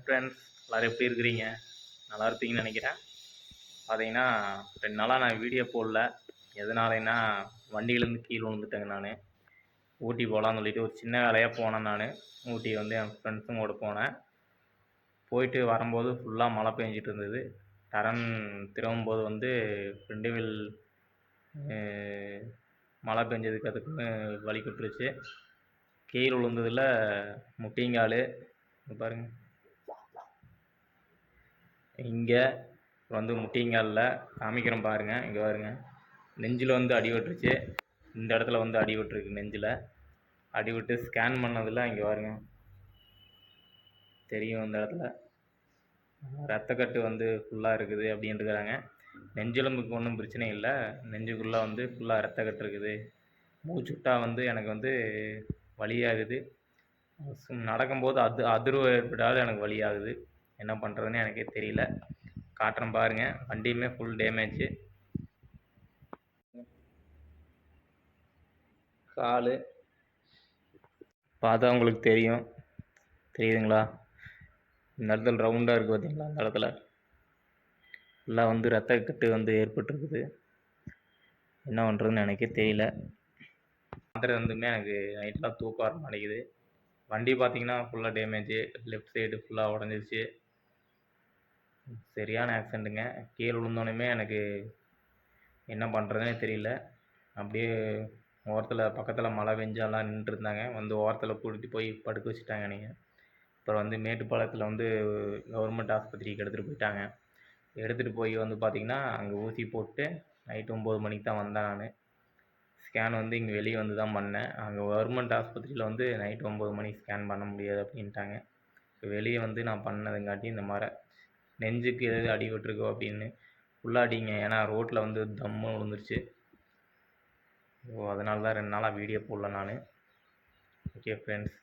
Friends எல்லோரும் எப்படி இருக்கிறீங்க? நல்லா இருப்பீங்கன்னு நினைக்கிறேன். பார்த்தீங்கன்னா ரெண்டு நாளாக நான் வீடியோ போடல. எதனாலன்னா வண்டியிலேருந்து கீழே விழுந்துட்டேங்க நான். ஊட்டி போகலான்னு சொல்லிட்டு ஒரு சின்ன வேலையாக போனேன் நான். ஊட்டி வந்து என் ஃப்ரெண்ட்ஸுங்க கூட போனேன். போயிட்டு வரும்போது ஃபுல்லாக மழை பெஞ்சிட்டு இருந்தது. டரன் திரும்பும்போது வந்து ஃப்ரெண்டுவில் மழை பெஞ்சதுக்கு அதுக்குன்னு வழி கொடுத்துருச்சு கீழே விழுந்ததில் முட்டிங்கால். பாருங்கள் இங்கே வந்து முட்டிங்காலில் காமிக்கிறேன் பாருங்கள் இங்கே பாருங்கள் நெஞ்சில் வந்து அடிபட்டுருச்சு இந்த இடத்துல வந்து அடிபட்டுருக்கு நெஞ்சில். அடிபட்டு ஸ்கேன் பண்ணதில் இங்கே பாருங்க. தெரியும் இந்த இடத்துல. ரத்தக்கட்டு வந்து ஃபுல்லாக இருக்குது அப்படின்ட்டுருக்குறாங்க நெஞ்செலும்புக்கு ஒன்றும் பிரச்சனை இல்லை. நெஞ்சுக்குள்ளே வந்து ஃபுல்லாக ரத்தக்கட்டு இருக்குது. மூச்சு விட்டா வந்து எனக்கு வந்து வழியாகுது சும் நடக்கும்போது அது அதிர்வு ஏற்பட்டாலும் எனக்கு வழியாகுது என்ன பண்ணுறதுன்னு எனக்கே தெரியல. காட்டுறேன் பாருங்கள் வண்டியுமே ஃபுல் டேமேஜு கால். பார்த்தா உங்களுக்கு தெரியும். தெரியுதுங்களா? இந்த இடத்துல ரவுண்டாக இருக்குது பார்த்தீங்களா அந்த இடத்துல? ஃபுல்லாக வந்து ரத்தக்கட்டு வந்து ஏற்பட்டிருக்குது. என்ன பண்ணுறதுன்னு எனக்கே தெரியல. மாத்திரை வந்துமே எனக்கு நைட்லாம் தூக்கம் வர மாட்டேங்குது. வண்டி பார்த்தீங்கன்னா ஃபுல்லாக டேமேஜு லெஃப்ட் சைடு ஃபுல்லாக உடஞ்சிருச்சு. சரியான ஆக்சிடெண்ட்டுங்க கீழே விழுந்தோடனே எனக்கு என்ன பண்ணுறதுனே தெரியல. அப்படியே ஓரத்தில் பக்கத்தில் மழை பெஞ்செல்லாம் நின்றுருந்தாங்க வந்து ஓரத்தில் கூட்டிகிட்டு போய் படுக்க வச்சுட்டாங்க நீங்கள் அப்புறம் வந்து மேட்டுப்பாளையத்தில் வந்து கவர்மெண்ட் ஆஸ்பத்திரிக்கு எடுத்துகிட்டு போயிட்டாங்க. எடுத்துகிட்டு போய் வந்து பார்த்திங்கன்னா அங்கே ஊசி போட்டு நைட்டு ஒம்பது மணிக்கு தான் வந்தேன் நான். ஸ்கேன் வந்து இங்கே வெளியே வந்து தான் பண்ணேன். அங்கே கவர்மெண்ட் ஆஸ்பத்திரியில் வந்து நைட்டு ஒம்பது மணிக்கு ஸ்கேன் பண்ண முடியாது அப்படின்ட்டாங்க. வெளியே வந்து நான் பண்ணதுங்காட்டி இந்த மாதிரி நெஞ்சுக்கு எதாவது அடிபட்டிருக்கோ அப்படின்னு உள்ளாடிங்க. ஏன்னா ரோட்டில் வந்து தம்மு விழுந்துருச்சு. ஓ அதனால தான் ரெண்டு நாளாக வீடியோ போடல நான். Okay friends